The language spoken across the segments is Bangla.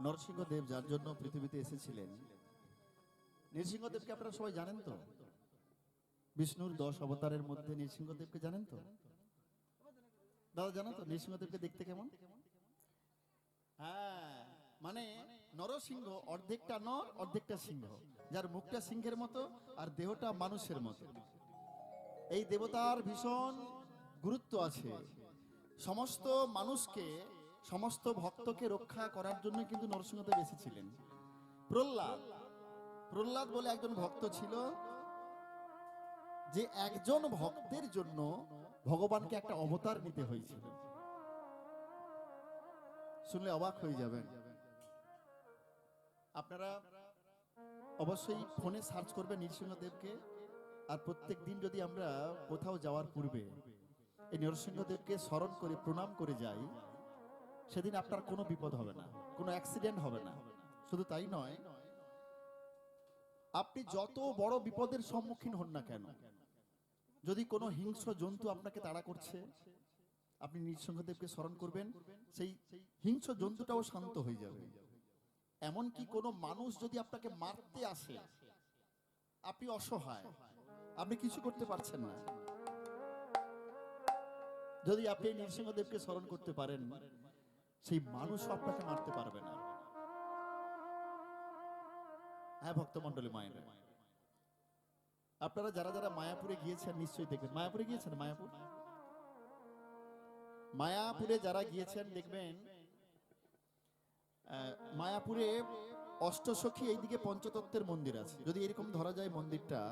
নরসিংহদেব যার জন্য পৃথিবীতে এসেছিলেন। নৃসিংহদেবকে আপনারা সবাই জানেন তো? বিষ্ণুর দশ অবতারের মধ্যে নৃসিংহদেবকে জানেন তো? দাদা, জানো তো নৃসিংহদেবকে দেখতে কেমন? হ্যাঁ মানে নরসিংহ অর্ধেকটা নর, অর্ধেকটা সিংহ, যার মুখটা সিংহের মতো আর দেহটা মানুষের মতো। এই দেবতার ভীষণ গুরুত্ব আছে। সমস্ত মানুষকে সমস্ত ভক্তকে রক্ষা করার জন্য কিন্তু নরসিংহদেব এসেছিলেন। প্রহ্লাদ প্রহ্লাদ বলে একজন ভক্ত ছিল, যে একজন ভক্তের জন্য ভগবানকে একটা অবতার নিতে হয়েছিল। শুনলে অবাক হয়ে যাবেন। আপনারা অবশ্যই ফোনে সার্চ করবেন নৃসিংহদেবকে আর প্রত্যেক দিন যদি আমরা কোথাও যাওয়ার পূর্বে এই নরসিংহদেবকে স্মরণ করে, প্রণাম করে যাই সেদিন আপনার কোনো বিপদ হবে না, কোনো অ্যাক্সিডেন্ট হবে না। শুধু তাই নয়, আপনি যত বড় বিপদের সম্মুখীন হন না কেন, যদি কোনো হিংস্র জন্তু আপনাকে তাড়া করছে, আপনি নৃসিংহদেবকে স্মরণ করবেন, সেই হিংস্র জন্তুটাও শান্ত হয়ে যাবে। এমনকি কোনো মানুষ যদি আপনাকে মারতে আসে, আপনি অসহায়, আপনি কিছু করতে পারছেন না। যদি আপনি নৃসিংহদেবকে স্মরণ করতে পারেন সেই মানুষ আপনাকে মারতে পারবে না। হ্যাঁ ভক্তমন্ডলী মায়ের। আপনারা যারা যারা মায়াপুরে গিয়েছেন, নিশ্চয়ই দেখবেন। মায়াপুরে গিয়েছেন? মায়াপুর? মায়াপুরে যারা গিয়েছেন, দেখবেন মায়াপুরে অষ্টসখী এইদিকে পঞ্চতত্ত্বের মন্দির আছে। যদি এরকম ধরা যায় মন্দিরটা,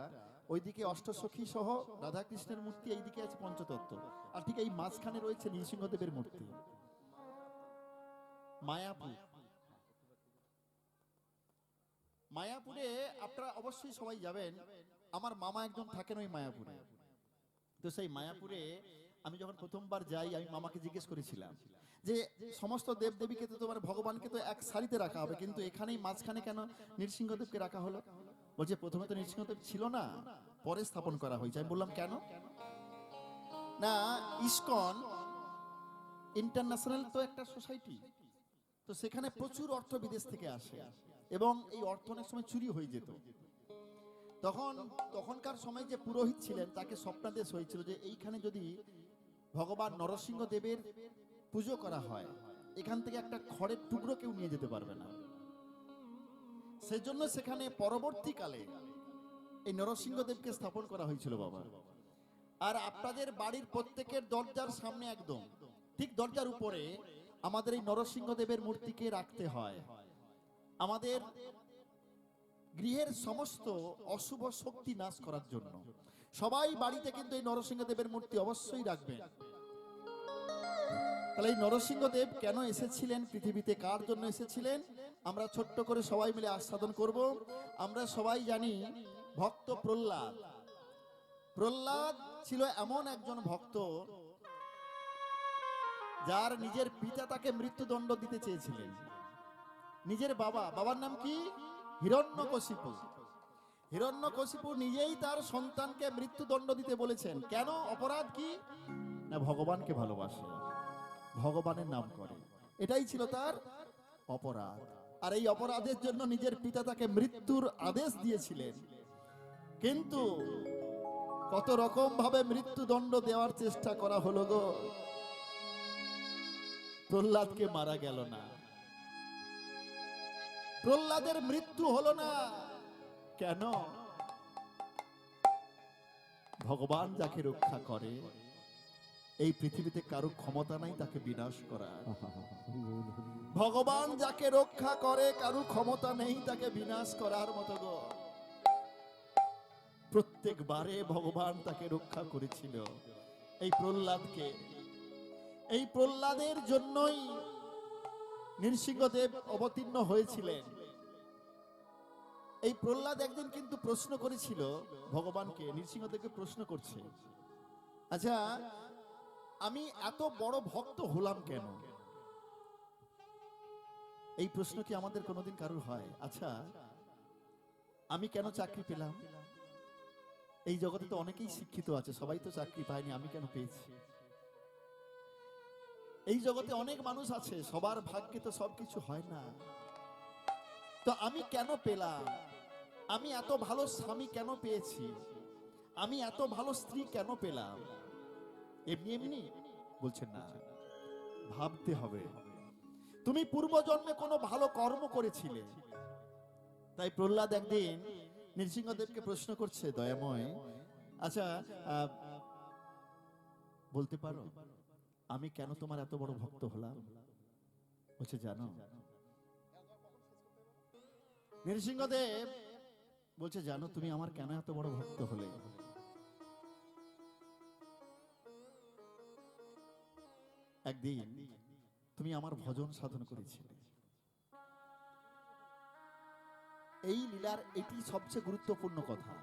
ওইদিকে অষ্টসখী সহ রাধা কৃষ্ণের মূর্তি এইদিকে আছে পঞ্চতত্ত্ব। আর ঠিক এই মাঝখানে রয়েছে নৃসিংহদেবের মূর্তি। মায়াপুর। মায়াপুরে আপনারা অবশ্যই সবাই যাবেন। আমার মামা একজন থাকেন ওই মায়াপুরে। তো সেই মায়াপুরে আমি যখন প্রথমবার যাই, আমি মামাকে জিজ্ঞেস করেছিলাম যে, সমস্ত দেব দেবীকে তো তোমার ভগবানকে তো এক সারিতে রাখা হবে, কিন্তু এখানেই মাঝখানে কেন নৃসিংহদেবকে রাখা হলো? বলছে, প্রথমে তো নৃসিংহদেব ছিল না, পরে স্থাপন করা হয়েছে। আমি বললাম, কেন? না, ইসকন ইন্টারন্যাশনাল তো একটা সোসাইটি। তো সেখানে প্রচুর অর্থ বিদেশ থেকে আসে। এবং এই অর্থ অনেক সময় চুরি হয়ে যেত। তখন তখনকার সময় যে পুরোহিত ছিলেন তাকে স্বপ্নাদেশ হয়েছিল যে এইখানে যদি ভগবান নরসিংহ দেবের পুজো করা হয় এখান থেকে একটা খড়ের টুকরো কেউ নিয়ে যেতে পারবে না। সেজন্য সেখানে পরবর্তীকালে এই নরসিংহদেবকে স্থাপন করা হয়েছিল বাবা। আর আপনাদের বাড়ির প্রত্যেকের দরজার সামনে একদম ঠিক দরজার উপরে আমাদের এই নরসিংহদেবের মূর্তিকে রাখতে হয়। আমাদের গৃহের সমস্ত অশুভ শক্তি নাশ করার জন্য। সবাই বাড়িতে কিন্তু এই নরসিংহদেবের মূর্তি অবশ্যই রাখবেন। তাহলে এই নরসিংহদেব কেন এসেছিলেন? পৃথিবীতে কার জন্য এসেছিলেন? আমরা ছোট্ট করে সবাই মিলে আস্বাদন করব। আমরা সবাই জানি ভক্ত প্রহ্লাদ। প্রহ্লাদ ছিল এমন একজন ভক্ত যার নিজের পিতা তাকে মৃত্যুদণ্ড দিতে চেয়েছিলেন। নিজের বাবা, বাবার নাম কি? হিরণ্যকশিপু। হিরণ্যকশিপু নিজেই তার সন্তানকে মৃত্যুদণ্ড দিতে বলেছেন। কেন? অপরাধ কি? না, ভগবানকে ভালোবাসে। ভগবানের নাম করে। এটাই ছিল তার অপরাধ। আর এই অপরাধের জন্য নিজের পিতা তাকে মৃত্যুর আদেশ দিয়েছিলেন। কিন্তু কত রকম ভাবে মৃত্যুদণ্ড দেওয়ার চেষ্টা করা হলো গো। প্রহ্লাদকে মারা গেল না। প্রহ্লাদের মৃত্যু হলো না। কেন? ভগবান যাকে রক্ষা করে, এই পৃথিবীতে কারও ক্ষমতা নাই তাকে বিনাশ করা। ভগবান যাকে রক্ষা করে, কারও ক্ষমতা নেই তাকে বিনাশ করার মতো গো। প্রত্যেকবারে ভগবান তাকে রক্ষা করেছিল। এই প্রহ্লাদকে এই প্রহ্লাদের জন্যই নৃসিংহদেব অবতীর্ণ হয়েছিলেন। এই প্রহ্লাদ একদিন কিন্তু প্রশ্ন করেছিল ভগবানকে নৃসিংহদেবকে প্রশ্ন করছে আচ্ছা আমি এত বড় ভক্ত হলাম কেন? এই প্রশ্ন কি আমাদের কোনোদিন কারোর হয়? আচ্ছা আমি কেন চাকরি পেলাম? এই জগতে তো অনেকেই শিক্ষিত আছে, সবাই তো চাকরি পায়নি, আমি কেন পেয়েছি? এই জগতে অনেক মানুষ আছে, সবার ভাগ্যে তো সবকিছু হয় না। তো আমি কেন পেলাম? আমি এত ভালো স্বামী কেন পেয়েছি? আমি এত ভালো স্ত্রী কেন পেলাম? এমনি এমনি বলছেন না। ভাবতে হবে। তুমি পূর্বজন্মে কোনো ভালো কর্ম করেছিলে। তাই প্রহ্লাদ একদিন নৃসিংহদেবকে প্রশ্ন করছে, দয়াময় আচ্ছা বলতে পারো? আমি কেন তোমার এত বড় ভক্ত হলাম? বলছে, জানো, নৃসিংহদেব বলছে, জানো, তুমি আমার কেন এত বড় ভক্ত হলে? একদিন তুমি আমার ভজন সাধন করেছিলে। এই লীলার এটি সবচেয়ে গুরুত্বপূর্ণ কথা।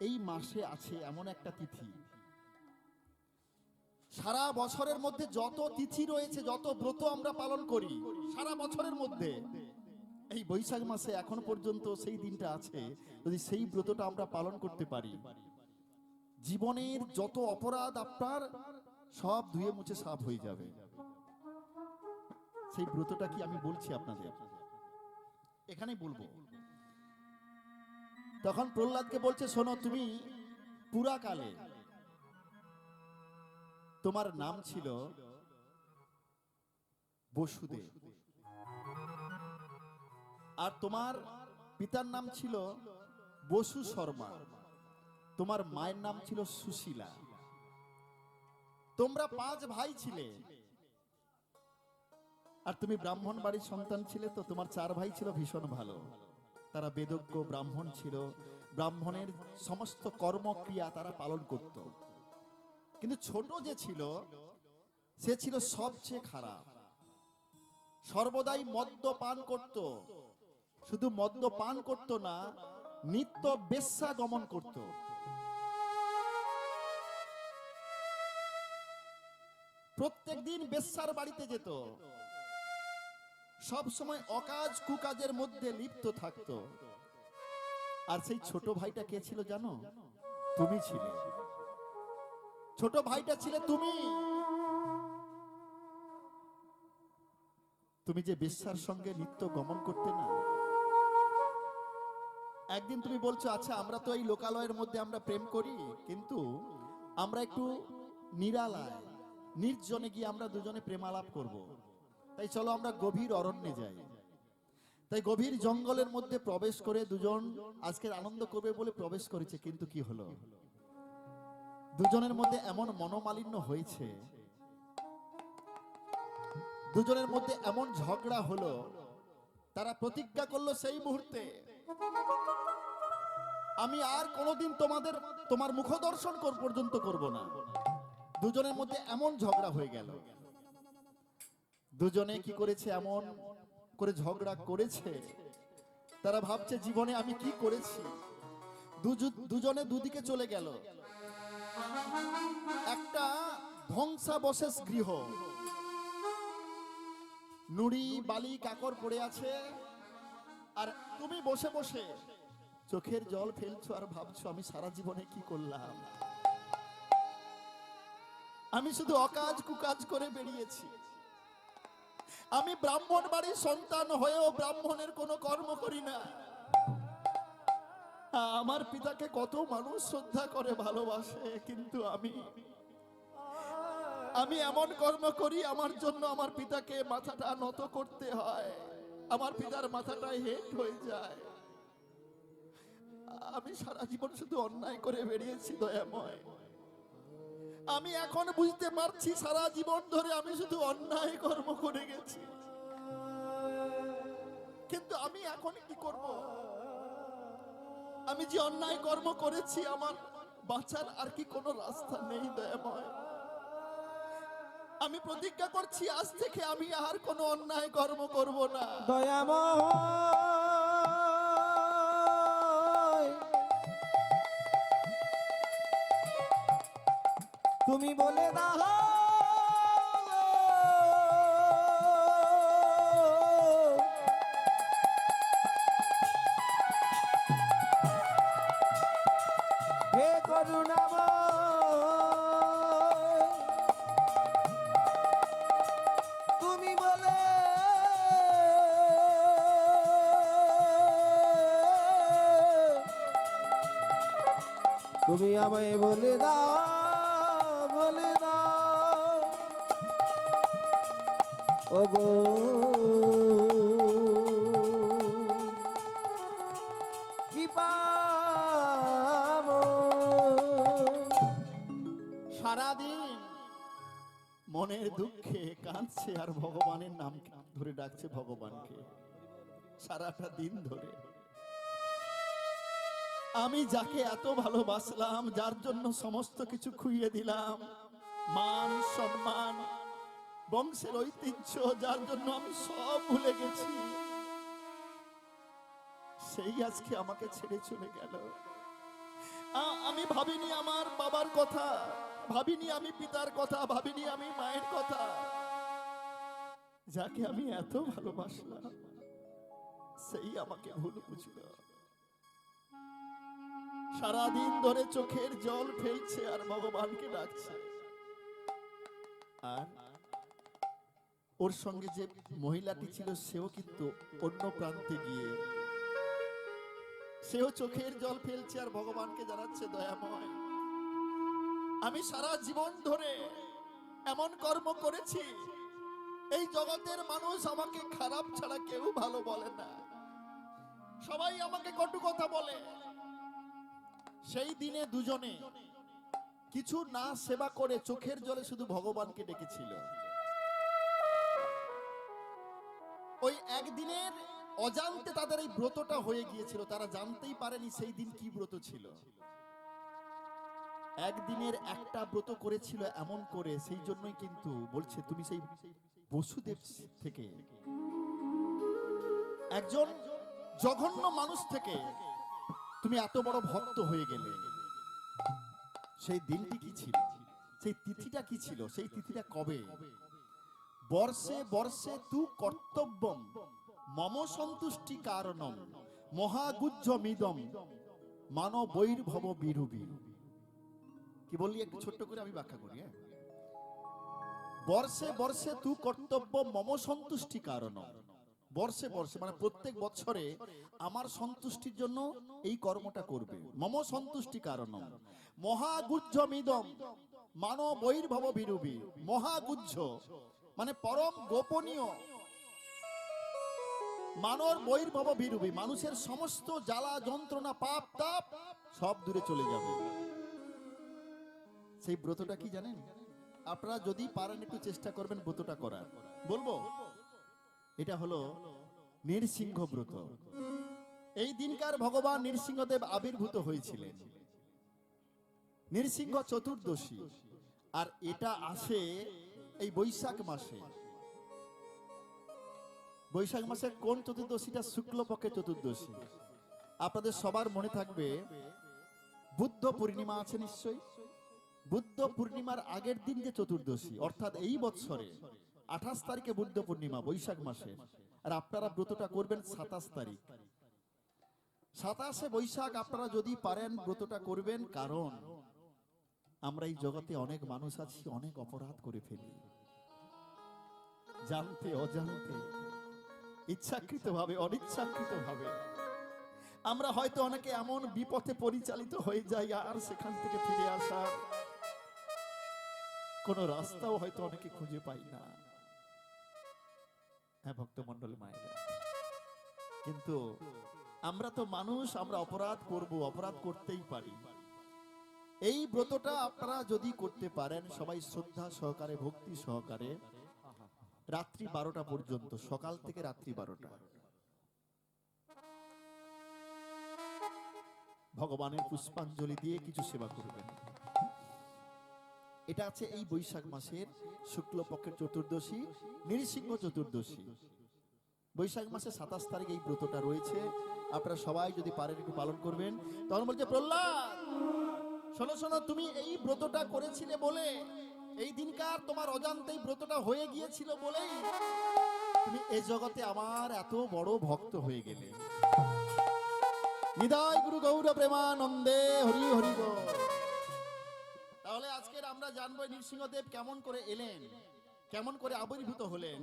এই মাসে আছে এমন একটা তিথি সারা বছরের মধ্যে যত তিথি রয়েছে, যত ব্রত আমরা পালন করি, সারা বছরের মধ্যে। এই বৈশাখ মাসে এখন পর্যন্ত সেই দিনটা আছে, যদি সেই ব্রতটা আমরা পালন করতে পারি। জীবনের যত অপরাধ আপনার, সব ধুয়ে মুছে সাফ হয়ে যাবে। সেই ব্রতটা কি আমি বলছি আপনাদের? এখানেই বলব। তখন প্রহ্লাদকে বলছে, শোনো, তুমি পুরাকালে তোমার নাম ছিল বসুদেব। আর তোমার পিতার নাম ছিল বসু শর্মা। তোমার মায়ের নাম ছিল সুশীলা। তোমরা পাঁচ ভাই ছিলে। আর তুমি ব্রাহ্মণ বাড়ির সন্তান ছিলে তো তোমার চার ভাই ছিল ভীষণ ভালো। তারা বেদজ্ঞ, ব্রাহ্মণ ছিল। ব্রাহ্মণের সমস্ত কর্মক্রিয়া তারা পালন করত। কিন্তু ছোট যে ছিল, সে ছিল সবচেয়ে খারাপ। সর্বদাই মদ্যপান করত। শুধু মদ্যপান করত না, নিত্য বেশ্যা গমন করত। প্রত্যেক দিন বেশ্যার বাড়িতে যেত। সব সময় অকাজ কুকাজের মধ্যে লিপ্ত থাকতো। আর সেই ছোট ভাইটা কে ছিল জানো? তুমি ছিলে। ছোট ভাইটা ছিলে তুমি? তুমি যে বেশ্যার সঙ্গে নিত্য গমন করতে না। একদিন তুমি বলছো আচ্ছা আমরা তো এই লোকালয়ের মধ্যে আমরা প্রেম করি, কিন্তু আমরা একটু নিরালায়, নির্জনে গিয়ে আমরা দুজনে প্রেমালাপ করব। তাই চলো আমরা গভীর অরণ্যে যাই। তাই গভীর জঙ্গলের মধ্যে প্রবেশ করে দুজন আজকের আনন্দ করবে বলে প্রবেশ করেছে, কিন্তু কি হলো? দুজনের মধ্যে এমন মনোমালিন্য হয়েছে। দুজনের মধ্যে এমন ঝগড়া হলো, তারা প্রতিজ্ঞা করল সেই মুহূর্তে, আমি আর কোনোদিন তোমাদের, তোমার মুখ দর্শন কর, পর্যন্ত করব না। দুজনের মধ্যে এমন ঝগড়া হয়ে গেল। দুজনে কি করেছে এমন করে ঝগড়া করেছে? তারা ভাবছে, জীবনে আমি কি করেছি? দুজু- দুজনে দুদিকে চলে গেল। একটা ধ্বংসাবশেষ গৃহ। নুড়ি, বালি, কাকর পড়ে আছে। আর তুমি বসে বসে চোখের জল ফেলছো আর ভাবছ, আমি সারা জীবনে কি করলাম? আমি শুধু অকাজ কুকাজ করে বেরিয়েছি। আমি ব্রাহ্মণ বাড়ির সন্তান হয়েও ব্রাহ্মণের কোনো কর্ম করি না। আমার পিতাকে কত মানুষ শ্রদ্ধা করে ভালোবাসে, কিন্তু আমি আমি এমন কর্ম করি, আমার জন্য আমার পিতাকে মাথাটা নত করতে হয়। আমার পিতার মাথাটা হেট হয়ে যায়। আমি সারা জীবন শুধু অন্যায় করে বেরিয়েছি দয়াময়। আমি এখন বুঝতে পারছি, সারা জীবন ধরে আমি শুধু অন্যায় কর্ম করে গেছি। কিন্তু আমি এখন কি করব? আমি যে অন্যায় কর্ম করেছি, আমার বাঁচার আর কি কোনো রাস্তা নেই, দয়াময়। আমি প্রতিজ্ঞা করছি, আজ থেকে আমি আর কোনো অন্যায় কর্ম করব না। দয়াময়। তুমি বলে দাও। তুমি আমায় বলে দাও বলে দাও। ও গো সারাদিন মনের দুঃখে কাঁদছে আর ভগবানের নাম ধরে ডাকছে ভগবানকে। সারাটা দিন ধরে। আমি যাকে এত ভালোবাসলাম, যার জন্য সমস্ত কিছু খুইয়ে দিলাম। মান, সম্মান, বংশের ঐতিহ্য, যার জন্য আমি সব ভুলে গেছি। সেই আজকে আমাকে ছেড়ে চলে গেল। আমি ভাবিনি আমার বাবার কথা, ভাবিনি আমি পিতার কথা, ভাবিনি আমি মায়ের কথা। যাকে আমি এত ভালোবাসলাম, সেই আমাকে ভুল বুঝল। সারাদিন ধরে চোখের জল ফেলছে আর ভগবানকে ডাকছে। আর ওর সঙ্গে যে মহিলাটি ছিল, সেও কিন্তু অন্য প্রান্তে গিয়ে সেও চোখের জল ফেলছে আর ভগবানকে জানাচ্ছে, দয়াময়, আমি সারা জীবন ধরে এমন কর্ম করেছি। এই জগতের মানুষ আমাকে খারাপ ছাড়া কেউ ভালো বলে না। সবাই আমাকে কটু কথা বলে। সেই দিনে দুজনে কিছু না সেবা করে চোখের জলে শুধু ভগবানকে ডেকেছিল। ওই একদিনের অজান্তে তাদের এই ব্রতটা হয়ে গিয়েছিল, তারা জানতেই পারেনি সেই দিন কি ব্রত ছিল। একদিনের একটা ব্রত করেছিল এমন করে, সেই জন্যই কিন্তু বলছে, তুমি সেই বসুদেব থেকে একজন জঘন্য মানুষ থেকে তুমি এত বড় ভক্ত হয়ে গেলে। সেই দিনটি কি ছিল? সেই তিথিটা কি ছিল? সেই তিথিটা কবে? বর্ষে বর্ষে তু কর্তব্যম, মম সন্তুষ্টি কারণম মহাগুজ্জ মিদম মানব বৈর্ভব বিরুবি। কি বললি একটু ছোট্ট করে আমি ব্যাখ্যা করি হ্যাঁ? বর্ষে বর্ষে তু কর্তব্য মম সন্তুষ্টি কারণ বর্ষে বর্ষে মানে প্রত্যেক বছরে আমার সন্তুষ্টির জন্য এই কর্মটা করবে। মম সন্তুষ্টি কারণ মহাগুজ্জ মিদম মানব বৈর্ভব বিরুবি মহাগুজ্জ। মানে পরম গোপনীয়। মানব বৈর্ভব বিরুবি মানুষের সমস্ত জ্বালা, যন্ত্রণা, পাপ, তাপ সব দূরে চলে যাবে। সেই ব্রতটা কি জানেন? আপনারা যদি পারেন একটু চেষ্টা করবেন ব্রতটা করার। বলব? এটা হলো নৃসিংহ ব্রত। এই দিনকার ভগবান নৃসিংহদেব আবির্ভূত হয়েছিলেন। নৃসিংহ চতুর্দশী, আর এটা আসে এই বৈশাখ মাসে। বৈশাখ মাসে কোন চতুর্দশীটা? শুক্লপক্ষের চতুর্দশী। আপনাদের সবার মনে থাকবে, বুদ্ধ পূর্ণিমা আছে নিশ্চয়ই? বুদ্ধ পূর্ণিমার আগের দিন যে চতুর্দশী, অর্থাৎ এই বছরে আঠাশ তারিখে বুদ্ধ পূর্ণিমা, বৈশাখ মাসে। আর আপনারা ব্রতটা করবেন সাতাশ তারিখ। সাতাশে বৈশাখ আপনারা যদি পারেন, ব্রতটা করবেন। কারণ আমরা এই জগতে অনেক মানুষ আছি, অনেক অপরাধ করে ফেলি। জানতে, অজান্তে ইচ্ছাকৃত ভাবে অনিচ্ছাকৃত ভাবে আমরা হয়তো অনেকে এমন বিপথে পরিচালিত হয়ে যাই, আর সেখান থেকে ফিরে আসার কোন রাস্তাও হয়তো অনেকে খুঁজে পাই না। হ্যাঁ ভক্তমন্ডল মায়েরা। কিন্তু আমরা তো মানুষ, আমরা অপরাধ করব, অপরাধ করতেই পারি। এই ব্রতটা আপনারা যদি করতে পারেন, সবাই শ্রদ্ধা সহকারে, ভক্তি সহকারে, রাত্রি বারোটা পর্যন্ত, সকাল থেকে রাত্রি বারোটা। ভগবানের পুষ্পাঞ্জলি দিয়ে কিছু সেবা করবেন। এটা আছে এই বৈশাখ মাসের শুক্লপক্ষের চতুর্দশী, নৃসিংহ চতুর্দশী। বৈশাখ মাসের সাতাশ তারিখ এই ব্রতটা রয়েছে। আপনারা সবাই যদি পারেন একটু পালন করবেন। তখন বলছে, প্রহ্লাদ, শোনো শোনো, তুমি এই ব্রতটা করেছিলে বলে, এই দিনকার তোমার অজান্তেই ব্রতটা হয়ে গিয়েছিল বলেই তুমি এই জগতে আমার এত বড় ভক্ত হয়ে গেলে। নিদায় গুরু গৌর প্রেমানন্দে হরি হরি বল। তাহলে আজকের আমরা জানব নৃসিংহদেব কেমন করে এলেন, কেমন করে আবির্ভূত হলেন।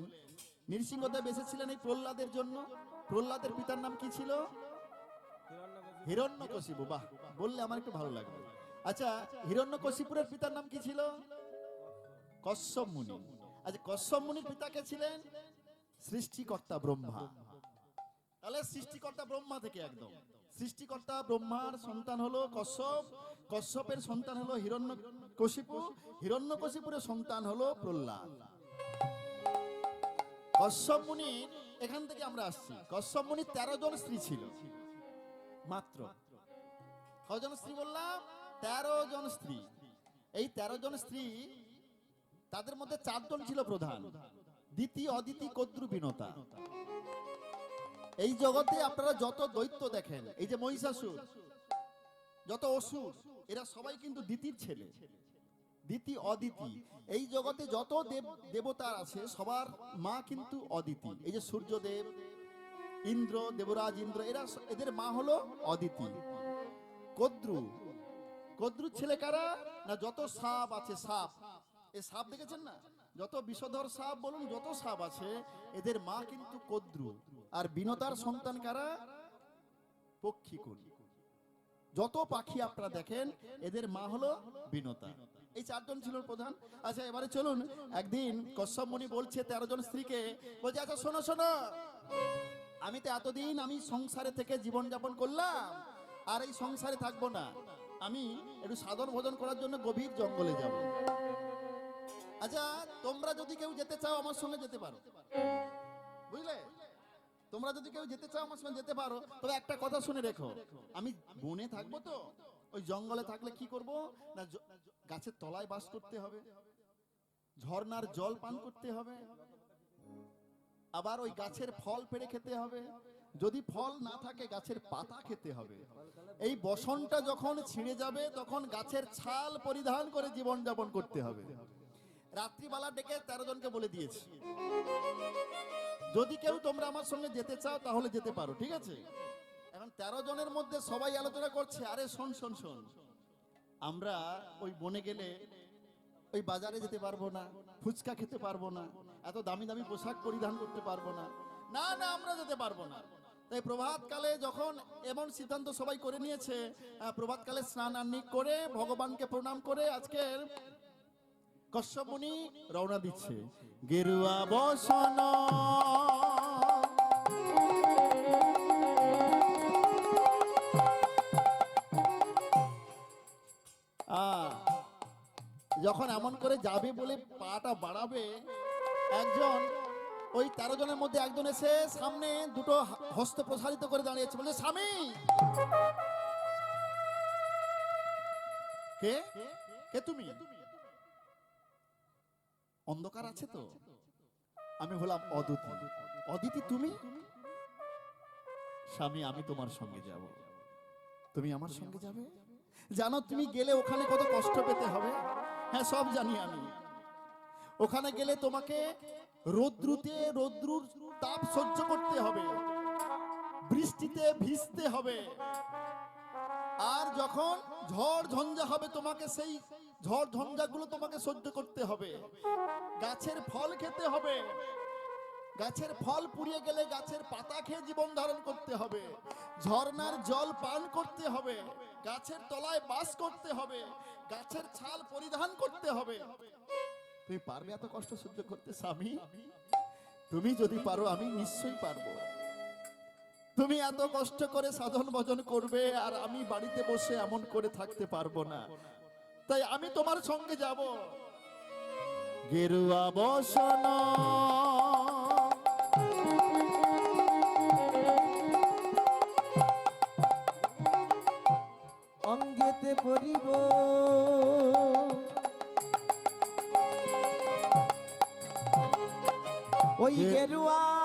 নৃসিংহদেব এসেছিলেন এই প্রহ্লাদের জন্য। প্রহ্লাদের পিতার নাম কি ছিল? হিরণ্যকশিপু। বাহ, বললে আমার একটু ভালো লাগবে। আচ্ছা হিরণ্যকশিপুরের পিতার নাম কি ছিল? কশ্যপ মুনি। আচ্ছা কশ্যপ মুনির পিতা কে ছিলেন? সৃষ্টিকর্তা ব্রহ্মা। তাহলে সৃষ্টিকর্তা ব্রহ্মা থেকে একদম। সৃষ্টিকর্তা ব্রহ্মার সন্তান হলো কশ্যপ। কশ্যপের সন্তান হলো হিরণ্য কশিপু হিরণ্য কশিপুরের সন্তান হলো প্রহ্লাদ। কশ্যপ মুনির এখান থেকে আমরা আসছি। কশ্যপ মুনির তেরো জন স্ত্রী ছিল। মাত্র। কজন স্ত্রী বললাম? তেরো জন স্ত্রী। এই তেরো জন স্ত্রী তাদের মধ্যে চারজন ছিল প্রধান। দ্বিতীয় অদিতি কদ্রু বিনতা এই জগতে আপনারা যত দৈত্য দেখেন, এই যে মহিষাসুর, যত অসুর, এরা সবাই কিন্তু দিতির ছেলে। দিতি অদিতি। এই জগতে যত দেব, দেবতার আছে, সবার মা কিন্তু অদিতি। এই যে সূর্যদেব, ইন্দ্র, দেবরাজ, ইন্দ্র, এরা এদের মা হলো অদিতি। কদ্রু। কদ্রুর ছেলে কারা? না, যত সাপ আছে, সাপ। এই সাপ দেখেছেন না? যত বিষধর সাপ বলুন, যত সাপ আছে, এদের মা কিন্তু কদ্রু। আর বিনতার সন্তান কারা? পক্ষীকুল। যত পাখি আপনারা দেখেন, এদের মা হলো বিনতা। এই চারজন ছিল প্রধান। আচ্ছা এবারে চলুন, একদিন কশ্যপ বলছে তেরো জন স্ত্রীকে, বলছে আচ্ছা শোনো শোনো। আমি তো এতদিন আমি সংসারে থেকে জীবন যাপন করলাম, আর এই সংসারে থাকব না। আমি একটু সাধন ভোজন করার জন্য গভীর জঙ্গলে যাব। আচ্ছা তোমরা যদি কেউ যেতে চাও, আমার সঙ্গে যেতে পারো। বুঝলে? তোমরা যদি কেউ যেতে চাও আমার সঙ্গে যেতে পারো, তবে একটা কথা শুনে রেখো। আমি বনে থাকব তো, ওই জঙ্গলে থাকলে কি করব? না গাছের তলায় বাস করতে হবে, ঝর্ণার জল পান করতে হবে, আবার ওই গাছের ফল পেড়ে খেতে হবে। যদি ফল না থাকে, গাছের পাতা খেতে হবে। এই বসনটা যখন ছিঁড়ে যাবে, তখন গাছের ছাল পরিধান করে জীবন যাপন করতে হবে। রাত্রিবেলা ডেকে তেরো জনকে বলে দিয়েছি। যদি কেউ তোমরা আমার সঙ্গে যেতে চাও, তাহলে যেতে পারো, ঠিক আছে? এখন তেরো জনের মধ্যে সবাই আলোচনা করছে, আরে শোন শোন শোন। আমরা ওই বনে গেলে ওই বাজারে যেতে পারব না, ফুচকা খেতে পারব না, এত দামি দামি পোশাক পরিধান করতে পারব না। না না, আমরা যেতে পারব না। তাই প্রভাতকালে যখন এমন সিদ্ধান্ত সবাই করে নিয়েছে প্রভাতকালে স্নান আন্নিক করে, ভগবানকে প্রণাম করে আজকের কশ্যপ রওনা দিচ্ছে। গেরুয়া বসন। যখন এমন করে যাবে বলে পাটা বাড়াবে, একজন, ওই তেরো জনের মধ্যে একজন এসে সামনে দুটো হস্ত প্রসারিত করে দাঁড়িয়েছে বলে স্বামী! কে? কে তুমি? অন্ধকার আছে তো? আমি হলাম অদিতি অদিতি তুমি? স্বামী, আমি তোমার সঙ্গে যাব। তুমি আমার সঙ্গে যাবে? জানো, তুমি গেলে ওখানে কত কষ্ট পেতে হবে? হ্যাঁ সব জানি আমি। ওখানে গেলে তোমাকে রৌদ্রুতে রৌদ্রুর তাপ সহ্য করতে হবে। বৃষ্টিতে ভিজতে হবে। আর যখন ঝড় ঝঞ্ঝা হবে তোমাকে সেই ঝড় ঝঞ্ঝাগুলো তোমাকে সহ্য করতে হবে। গাছের ফল খেতে হবে। গাছের ফল পুড়িয়ে গেলে গাছের পাতা খেয়ে জীবন ধারণ করতে হবে। ঝর্ণার জল পান করতে হবে। গাছের তলায় বাস করতে হবে। গাছের ছাল পরিধান করতে হবে। তুমি পারবে এত কষ্ট সহ্য করতে, স্বামী? তুমি যদি পারো, আমি নিশ্চয়ই পারব। তুমি এত কষ্ট করে সাধন ভজন করবে, আর আমি বাড়িতে বসে এমন করে থাকতে পারব না। তাই আমি তোমার সঙ্গে যাব। গেরুয়া বসন। অঙ্গেতে পরিব। ওই গেরুয়া গেরুয়া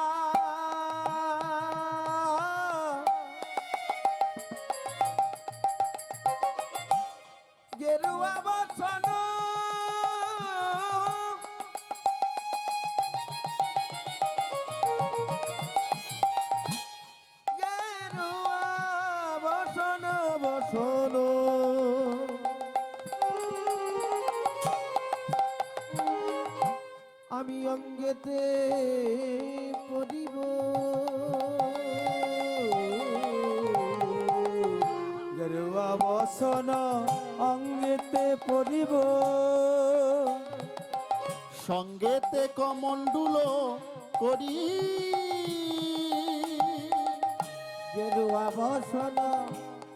পরিব। সঙ্গেতে কমণ্ডুলো করি। গেরুয়া বসন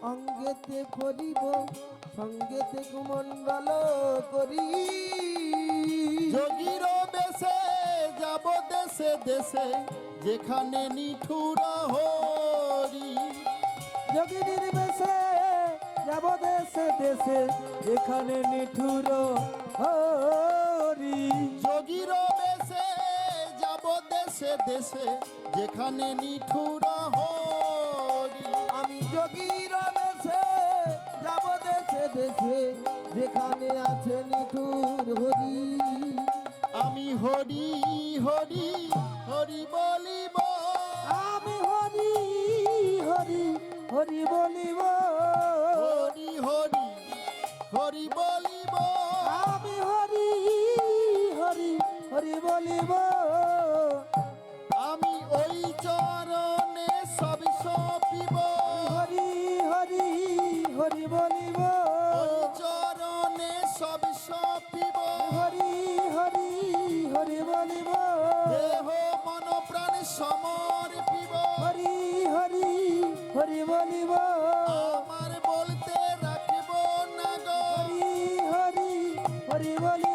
অঙ্গেতে পরিব, সঙ্গেতে কুমণ্ডল করি। যোগীর বেশে যাব দেশে দেশে, যেখানে নিঠুর হরি। যোগিনীর বেশে যাব দেশে দেশে যেখানে নিঠুর হরি। যোগীর বেশে যাব দেশে দেশে যেখানে নিঠুর হরি। আমি যোগীর বেশে যাব দেশে দেশে যেখানে আছে নিঠুর হরি। আমি হরি হরি হরি নিব। আমার বলতে রাখিব না গো। হরি হরি হরি বলিব